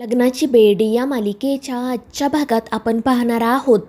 लग्नाची बेडी या मालिकेच्या आजच्या भागात आपण पाहणार आहोत.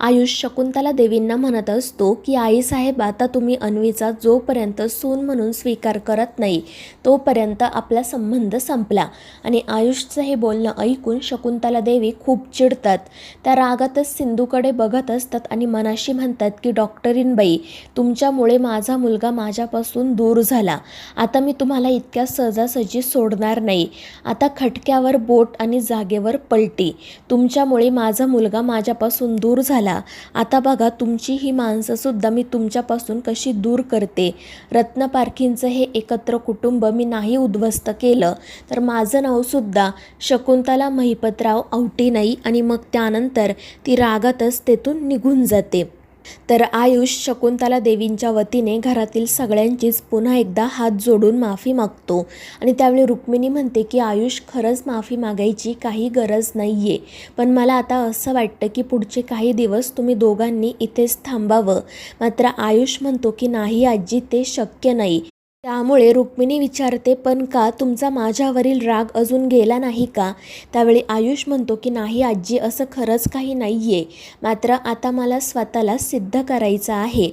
आयुष शकुंतला देवींना म्हणत असतो की आईसाहेब आता तुम्ही अन्वीचा जोपर्यंत सून म्हणून स्वीकार करत नाही तोपर्यंत आपला संबंध संपला. आणि आयुषचं हे बोलणं ऐकून शकुंतला देवी खूप चिडतात. त्या रागातच सिंधूकडे बघत असतात आणि मनाशी म्हणतात की डॉक्टरीनबाई तुमच्यामुळे माझा मुलगा माझ्यापासून दूर झाला. आता मी तुम्हाला इतक्या सहजासहजी सोडणार नाही. आता खटक्यावर बोट आणि जागेवर पलटी. तुमच्यामुळे माझा मुलगा माझ्यापासून दूर झाला. आता बघा तुमची ही माणसंसुद्धा मी तुमच्यापासून कशी दूर करते? रत्न पारखींचं हे एकत्र कुटुंब मी नाही उद्ध्वस्त केलं. तर माझं नावसुद्धा शकुंतला महिपतराव आवटी नाही आणि मग त्यानंतर ती रागातच तेथून निघून जाते. तर आयुष शकुंतला देवींच्या वतीने घरातील सगळ्यांचीच पुन्हा एकदा हात जोडून माफी मागतो. आणि त्यावेळी रुक्मिणी म्हणते की आयुष खरंच माफी मागायची काही गरज नाही आहे पण मला आता असं वाटतं की पुढचे काही दिवस तुम्ही दोघांनी इथेच थांबावं. मात्र आयुष म्हणतो की नाही आजी ते शक्य नाही. त्यामुळे रुक्मिणी विचारते पण का तुमचा माझ्यावरील राग अजून गेला नाही का? त्यावेळी आयुष म्हणतो की नाही आजी असं खरंच काही नाही आहे मात्र आता मला स्वतःला सिद्ध करायचं आहे.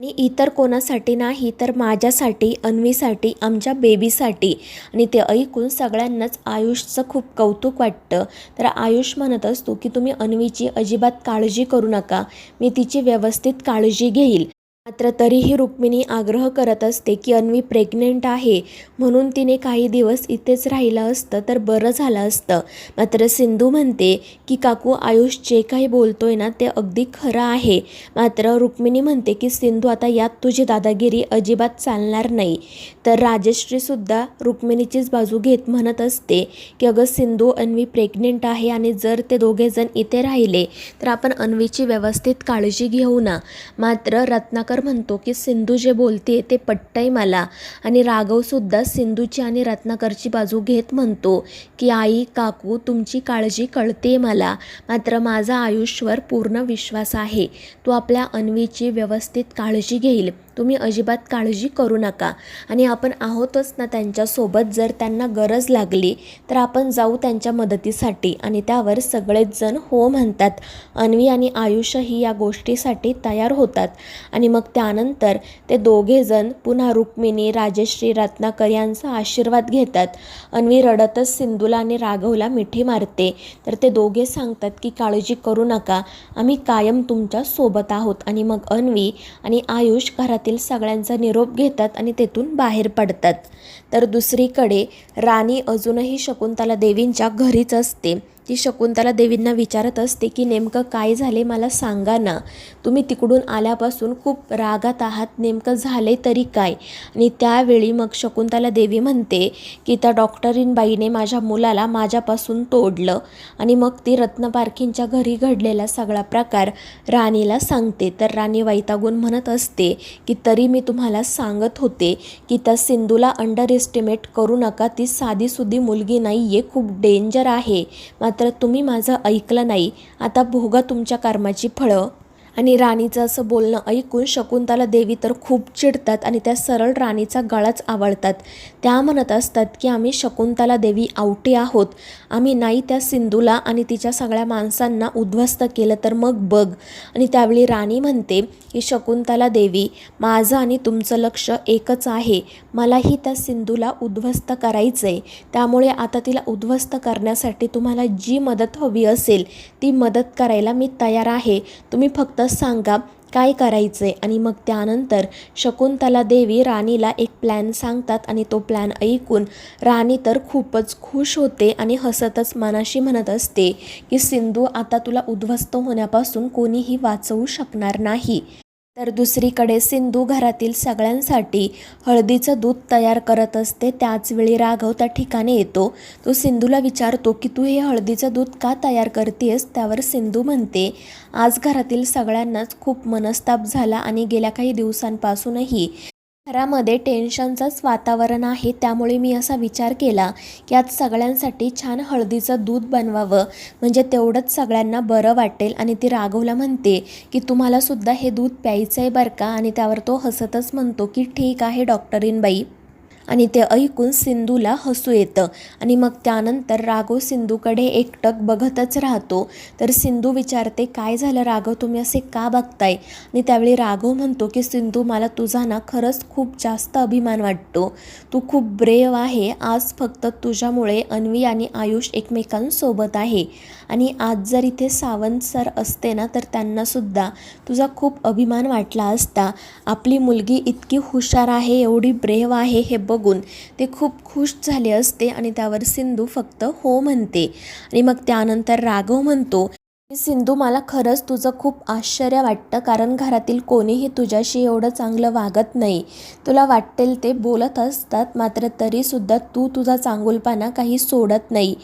आणि इतर कोणासाठी नाही तर माझ्यासाठी अन्वीसाठी आमच्या बेबीसाठी आणि ते ऐकून सगळ्यांनाच आयुषचं खूप कौतुक वाटतं. तर आयुष म्हणत असतो की तुम्ही अन्वीची अजिबात काळजी करू नका. मी तिची व्यवस्थित काळजी घेईल. मात्र तरीही रुक्मिणी आग्रह करत असते की अन्वी प्रेग्नेंट आहे म्हणून तिने काही दिवस इथेच राहिलं असतं तर बरं झालं असतं. मात्र सिंधू म्हणते की काकू आयुष जे काही बोलतोय ना ते अगदी खरं आहे. मात्र रुक्मिणी म्हणते की सिंधू आता यात तुझी दादागिरी अजिबात चालणार नाही तर राजश्रीसुद्धा रुक्मिणीचीच बाजू घेत म्हणत असते की अगं सिंधू अन्वी प्रेग्नेंट आहे आणि जर ते दोघेजण इथे राहिले तर आपण अन्वीची व्यवस्थित काळजी घेऊ ना. मात्र रत्नाकर म्हणतो की सिंधू जे बोलते ते पटतंय मला. आणि राघवसुद्धा सिंधूची आणि रत्नाकरची बाजू घेत म्हणतो की आई काकू तुमची काळजी कळते मला. मात्र माझा आयुष्यवर पूर्ण विश्वास आहे. तो आपल्या अन्वीची व्यवस्थित काळजी घेईल. तुम्ही अजिबात काळजी करू नका. आणि आपण आहोतच ना त्यांच्यासोबत. जर त्यांना गरज लागली तर आपण जाऊ त्यांच्या मदतीसाठी. आणि त्यावर सगळेच जण हो म्हणतात. अन्वी आणि आयुष्यही या गोष्टीसाठी तयार होतात. आणि मग त्यानंतर ते दोघेजण पुन्हा रुक्मिणी राजश्री रत्नाकर यांचा आशीर्वाद घेतात. अन्वी रडतच सिंधूला आणि राघवला मिठी मारते. तर ते दोघे सांगतात की काळजी करू नका. आम्ही कायम तुमच्यासोबत आहोत. आणि मग अन्वी आणि आयुष घरातील सगळ्यांचा निरोप घेतात आणि तेथून बाहेर पडतात. तर दुसरीकडे राणी अजूनही शकुंतला देवींच्या घरीच असते. ती शकुंतला देवींना विचारत असते की नेमकं काय झाले? मला सांगा ना. तुम्ही तिकडून आल्यापासून खूप रागात आहात. नेमकं झाले तरी काय? आणि त्यावेळी मग शकुंतला देवी म्हणते की त्या डॉक्टरीनबाईने माझ्या मुलाला माझ्यापासून तोडलं आणि मग ती रत्नपारखींच्या घरी घडलेला सगळा प्रकार राणीला सांगते. तर राणी वैतागून म्हणत असते की तरी मी तुम्हाला सांगत होते की त्या सिंधूला अंडर एस्टिमेट करू नका. ती साधीसुधी मुलगी नाही आहे खूप डेंजर आहे. मात्र तुम्ही माझं ऐकलं नाही. आता भोगा तुमच्या कर्माची फळं. आणि राणीचं असं बोलणं ऐकून शकुंतला देवी तर खूप चिडतात आणि त्या सरळ राणीचा गळाच आवडतात त्या म्हणत असतात की आम्ही शकुंतला देवी आवटी आहोत. आम्ही नाही त्या सिंधूला आणि तिच्या सगळ्या माणसांना उद्ध्वस्त केलं तर मग बघ. आणि त्यावेळी राणी म्हणते की शकुंतला देवी माझं आणि तुमचं लक्ष एकच आहे. मलाही त्या सिंधूला उद्ध्वस्त करायचं आहे त्यामुळे आता तिला उद्ध्वस्त करण्यासाठी तुम्हाला जी मदत हवी असेल ती मदत करायला मी तयार आहे. तुम्ही फक्त सांगा काय करायचे? आणि मग त्यानंतर शकुंतला देवी राणीला एक प्लॅन सांगतात आणि तो प्लॅन ऐकून राणी तर खूपच खुश होते आणि हसतच मनाशी म्हणत असते की सिंधू आता तुला उद्ध्वस्त होण्यापासून कोणीही वाचवू शकणार नाही. तर दुसरीकडे सिंधू घरातील सगळ्यांसाठी हळदीचं दूध तयार करत असते. त्याचवेळी राघव त्या ठिकाणी येतो. तो सिंधूला विचारतो की तू हे हळदीचं दूध का तयार करतेस त्यावर सिंधू म्हणते आज घरातील सगळ्यांनाच खूप मनस्ताप झाला आणि गेल्या काही दिवसांपासूनही घरामध्ये टेन्शनचंच वातावरण आहे त्यामुळे मी असा विचार केला की आज सगळ्यांसाठी छान हळदीचं दूध बनवावं. म्हणजे तेवढंच सगळ्यांना बरं वाटेल. आणि ती राघवला म्हणते की तुम्हालासुद्धा हे दूध प्यायचं आहे बरं का? आणि त्यावर तो हसतच म्हणतो की ठीक आहे डॉक्टरीनबाई आणि ते ऐकून सिंधूला हसू येतं. आणि मग त्यानंतर राघव सिंधूकडे एकटक बघतच राहतो. तर सिंधू विचारते काय झालं राघव? तुम्ही असे का बघताय? आणि त्यावेळी राघव म्हणतो की सिंधू मला तुझा ना खरंच खूप जास्त अभिमान वाटतो. तू खूप ब्रेव आहे. आज फक्त तुझ्यामुळे अन्वी आणि आयुष एकमेकांसोबत आहे. आणि आज जर इथे सावंत सर असते ना तर त्यांनासुद्धा तुझा खूप अभिमान वाटला असता. आपली मुलगी इतकी हुशार आहे एवढी ब्रेव आहे हे बघ बघून ते खूप खुश झाले असते आणि त्यावर सिंधू फक्त हो म्हणते. आणि मग त्यानंतर राघव म्हणतो सिंधू मला खरंच तुझं खूप आश्चर्य वाटतं कारण घरातील कोणीही तुझ्याशी एवढं चांगलं वागत नाही. तुला वाटेल ते बोलत असतात मात्र तरीसुद्धा तू तुझा चांगुलपणा काही सोडत नाही.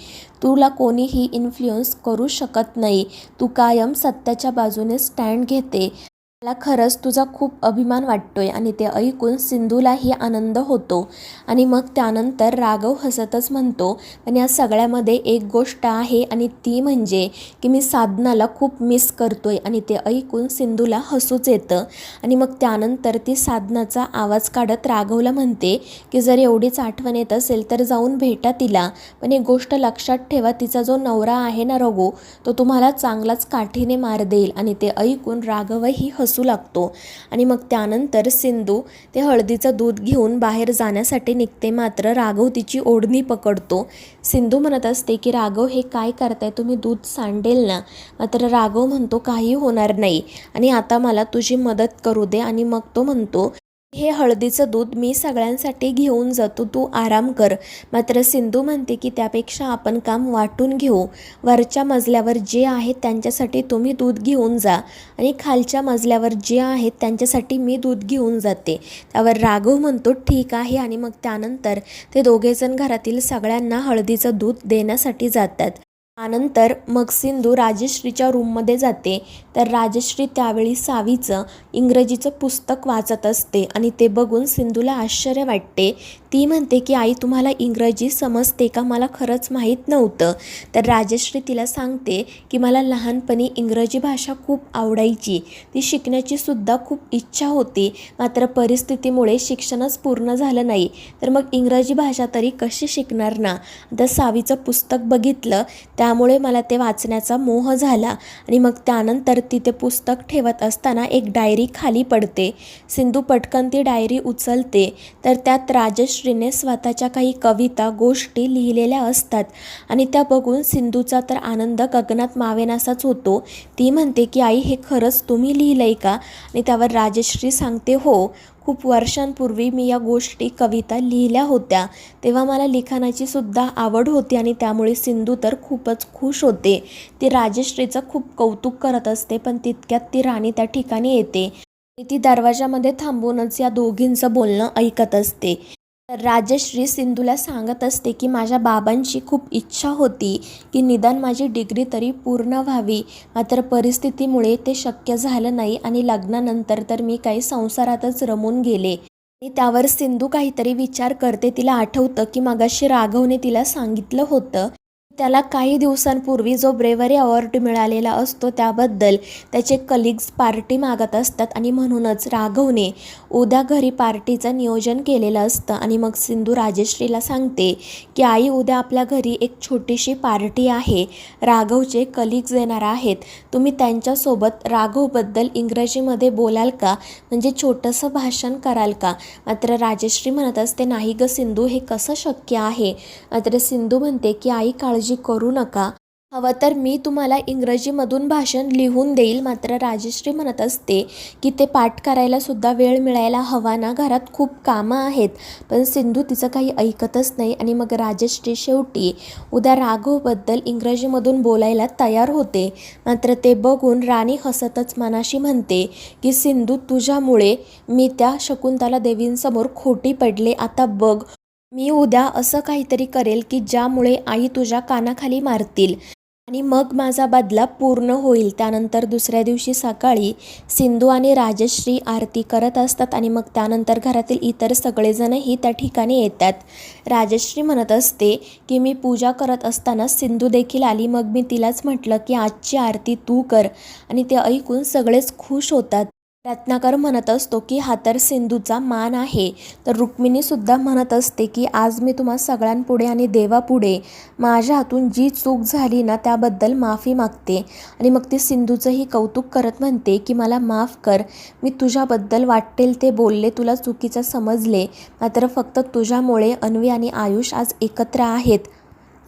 तुला कोणीही इन्फ्लुअन्स करू शकत नाही. तू कायम सत्याच्या बाजूने स्टँड घेते. मला खरंच तुझा खूप अभिमान वाटतोय आणि ते ऐकून सिंधूलाही आनंद होतो. आणि मग त्यानंतर राघव हसतच म्हणतो पण या सगळ्यामध्ये एक गोष्ट आहे आणि ती म्हणजे की मी साधनाला खूप मिस करतोय आणि ते ऐकून सिंधूला हसूच येतं. आणि मग त्यानंतर ती साधनाचा आवाज काढत राघवला म्हणते की जर एवढीच आठवण येत असेल तर जाऊन भेटा तिला. पण एक गोष्ट लक्षात ठेवा तिचा जो नवरा आहे ना रघु तो तुम्हाला चांगलाच काठीने मार देईल. आणि ते ऐकून राघवही हसू लागतो. आणि मग त्यानंतर सिंधू ते हळदीचं दूध घेऊन बाहेर जाण्यासाठी निघते. मात्र राघव तिची ओढणी पकडतो. सिंधू म्हणत असते की राघव हे काय करताय? तुम्ही दूध सांडेल ना? मात्र राघव म्हणतो काही होणार नाही. आणि आता मला तुझी मदत करू दे. आणि मग तो म्हणतो हे हळदीचं दूध मी सगळ्यांसाठी घेऊन जातो. तू आराम कर. मात्र सिंधू म्हणते की त्यापेक्षा आपण काम वाटून घेऊ. वरच्या मजल्यावर जे आहेत त्यांच्यासाठी तुम्ही दूध घेऊन जा. आणि खालच्या मजल्यावर जे आहेत त्यांच्यासाठी मी दूध घेऊन जाते. त्यावर राघव म्हणतो ठीक आहे. आणि मग त्यानंतर ते दोघेजण घरातील सगळ्यांना हळदीचं दूध देण्यासाठी जातात. त्यानंतर मग सिंधू राजश्रीच्या रूममध्ये जाते. तर राजश्री त्यावेळी सावीचं इंग्रजीचं पुस्तक वाचत असते आणि ते बघून सिंधूला आश्चर्य वाटते. ती म्हणते की आई तुम्हाला इंग्रजी समजते का? मला खरंच माहीत नव्हतं. तर राजश्री तिला सांगते की मला लहानपणी इंग्रजी भाषा खूप आवडायची. ती शिकण्याची सुद्धा खूप इच्छा होती. मात्र परिस्थितीमुळे शिक्षणच पूर्ण झालं नाही. तर मग इंग्रजी भाषा तरी कशी शिकणार ना? आता सावीचं पुस्तक बघितलं. त्यामुळे मला ते वाचण्याचा मोह झाला. आणि मग त्यानंतर ती ते पुस्तक ठेवत असताना एक डायरी खाली पडते. सिंधू पटकन ती डायरी उचलते. तर त्यात राजश्रीने स्वतःच्या काही कविता गोष्टी लिहिलेल्या असतात. आणि त्या बघून सिंधूचा तर आनंद गगनात मावेनासाच होतो. ती म्हणते की आई हे खरंच तुम्ही लिहिलं आहे का? आणि त्यावर राजश्री सांगते हो खूप वर्षांपूर्वी मी या गोष्टी कविता लिहिल्या होत्या. तेव्हा मला लिखाणाची सुद्धा आवड होती आणि त्यामुळे सिंधू तर खूपच खुश होते. ती राजश्रीचं खूप कौतुक करत असते पण तितक्यात ती राणी त्या ठिकाणी येते. ती दरवाजामध्ये थांबूनच या दोघींचं बोलणं ऐकत असते. तर राजश्री सिंधूला सांगत असते की माझ्या बाबांची खूप इच्छा होती की निदान माझी डिग्री तरी पूर्ण व्हावी. मात्र परिस्थितीमुळे ते शक्य झालं नाही आणि लग्नानंतर तर मी काही संसारातच रमून गेले. आणि त्यावर सिंधू काहीतरी विचार करते. तिला आठवतं की मगाशी राघवने तिला सांगितलं होतं त्याला काही दिवसांपूर्वी जो ब्रेवरी अवॉर्ड मिळालेला असतो त्याबद्दल त्याचे कलिग्स पार्टी मागत असतात आणि म्हणूनच राघवने उद्या घरी पार्टीचं नियोजन केलेलं असतं. आणि मग सिंधू राजेश्रीला सांगते की आई उद्या आपल्या घरी एक छोटीशी पार्टी आहे. राघवचे कलिग्स येणार आहेत. तुम्ही त्यांच्यासोबत राघवबद्दल इंग्रजीमध्ये बोलाल का? म्हणजे छोटंसं भाषण कराल का? मात्र राजेश्री म्हणत असते नाही गं सिंधू हे कसं शक्य आहे? मात्र सिंधू म्हणते की आई काळजी करू नका. हवं तर मी तुम्हाला इंग्रजीमधून भाषण लिहून देईल. मात्र राजश्री म्हणत असते की ते पाठ करायलासुद्धा वेळ मिळायला हवा ना. घरात खूप कामं आहेत. पण सिंधू तिचं काही ऐकतच नाही आणि मग राजश्री शेवटी उद्या राघवबद्दल इंग्रजीमधून बोलायला तयार होते. मात्र ते बघून राणी हसतच मनाशी म्हणते की सिंधू तुझ्यामुळे मी त्या शकुंतला देवींसमोर खोटी पडले. आता बघ मी उद्या असं काहीतरी करेल की ज्यामुळे आई तुझ्या कानाखाली मारतील आणि मग माझा बदला पूर्ण होईल. त्यानंतर दुसऱ्या दिवशी सकाळी सिंधू आणि राजश्री आरती करत असतात आणि मग त्यानंतर घरातील इतर सगळेजणही त्या ठिकाणी येतात. राजश्री म्हणत असते की मी पूजा करत असताना सिंधू देखील आली. मग मी तिलाच म्हटलं की आजची आरती तू कर आणि ते ऐकून सगळेच खुश होतात. रत्नाकर म्हणत असतो की हा तर सिंधूचा मान आहे. तर रुक्मिणीसुद्धा म्हणत असते की आज मी तुम्हा सगळ्यांपुढे आणि देवापुढे माझ्या हातून जी चूक झाली ना त्याबद्दल माफी मागते. आणि मग ती सिंधूचंही कौतुक करत म्हणते की मला माफ कर. मी तुझ्याबद्दल वाटेल ते बोलले तुला चुकीचं समजले. मात्र फक्त तुझ्यामुळे अन्वी आणि आयुष आज एकत्र आहेत.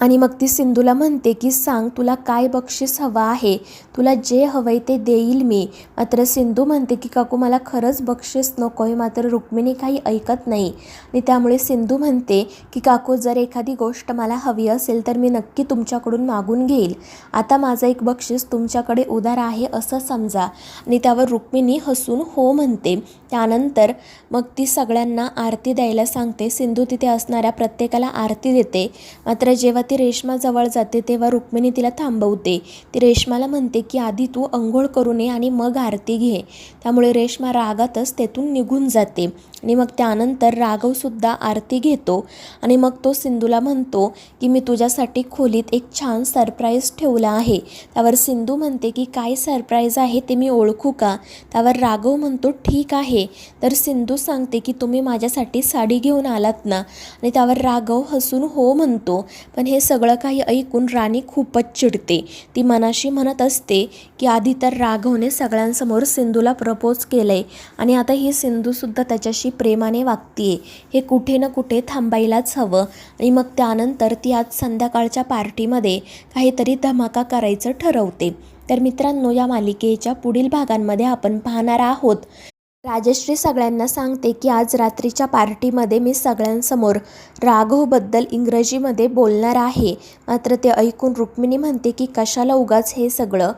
आणि मग ती सिंधूला म्हणते की सांग तुला काय बक्षीस हवं आहे? तुला जे हवं आहे ते देईल मी. मात्र सिंधू म्हणते की काकू मला खरंच बक्षीस नको आहे मात्र रुक्मिणी काही ऐकत नाही. आणि त्यामुळे सिंधू म्हणते की काकू जर एखादी गोष्ट मला हवी असेल तर मी नक्की तुमच्याकडून मागून घेईल. आता माझं एक बक्षीस तुमच्याकडे उदार आहे असं समजा. आणि त्यावर रुक्मिणी हसून हो म्हणते. त्यानंतर मग ती सगळ्यांना आरती द्यायला सांगते. सिंधू तिथे असणाऱ्या प्रत्येकाला आरती देते. मात्र जेव्हा ती रेश्माजवळ जाते तेव्हा रुक्मिणी तिला थांबवते. ती रेश्माला म्हणते की आधी तू अंघोळ करू नये आणि मग आरती घे. त्यामुळे रेश्मा रागातच तेथून निघून जाते. आणि मग त्यानंतर राघवसुद्धा आरती घेतो. आणि मग तो सिंधूला म्हणतो की मी तुझ्यासाठी खोलीत एक छान सरप्राईज ठेवला आहे. त्यावर सिंधू म्हणते की काय सरप्राईज आहे ते मी ओळखू का? त्यावर राघव म्हणतो ठीक आहे. तर सिंधू सांगते की तुम्ही माझ्यासाठी साडी घेऊन आलात ना? आणि त्यावर राघव हसून हो म्हणतो. पण हे हे सगळं काही ऐकून राणी खूपच चिडते. ती मनाशी म्हणत असते की आधी तर राघवने सगळ्यांसमोर सिंधूला प्रपोज केलं आहे आणि आता ही सिंधूसुद्धा त्याच्याशी प्रेमाने वागतीये. हे कुठे ना कुठे थांबायलाच हवं. आणि मग त्यानंतर ती आज संध्याकाळच्या पार्टीमध्ये काहीतरी धमाका करायचं ठरवते. तर मित्रांनो या मालिकेच्या पुढील भागांमध्ये आपण पाहणार आहोत. राजश्री सगळ्यांना सांगते की आज रात्रीच्या पार्टीमध्ये मी सगळ्यांसमोर राघवबद्दल इंग्रजीमध्ये बोलणार आहे. मात्र ते ऐकून रुक्मिणी म्हणते की कशाला उगाच हे सगळं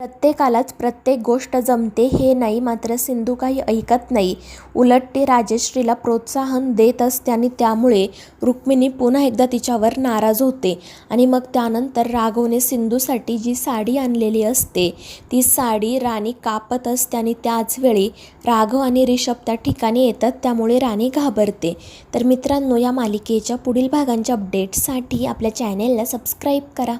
प्रत्येकालाच प्रत्येक गोष्ट जमते हे नाही मात्र सिंधू काही ऐकत नाही. उलट ती राजश्रीला प्रोत्साहन देत असते आणि त्यामुळे रुक्मिणी पुन्हा एकदा तिच्यावर नाराज होते आणि मग त्यानंतर राघवने सिंधूसाठी जी साडी आणलेली असते ती साडी राणी कापत असते आणि त्याचवेळी राघव आणि रिषभ त्या ठिकाणी येतात त्यामुळे राणी घाबरते. तर मित्रांनो या मालिकेच्या पुढील भागांच्या अपडेट्ससाठी आपल्या चॅनेलला सबस्क्राईब करा.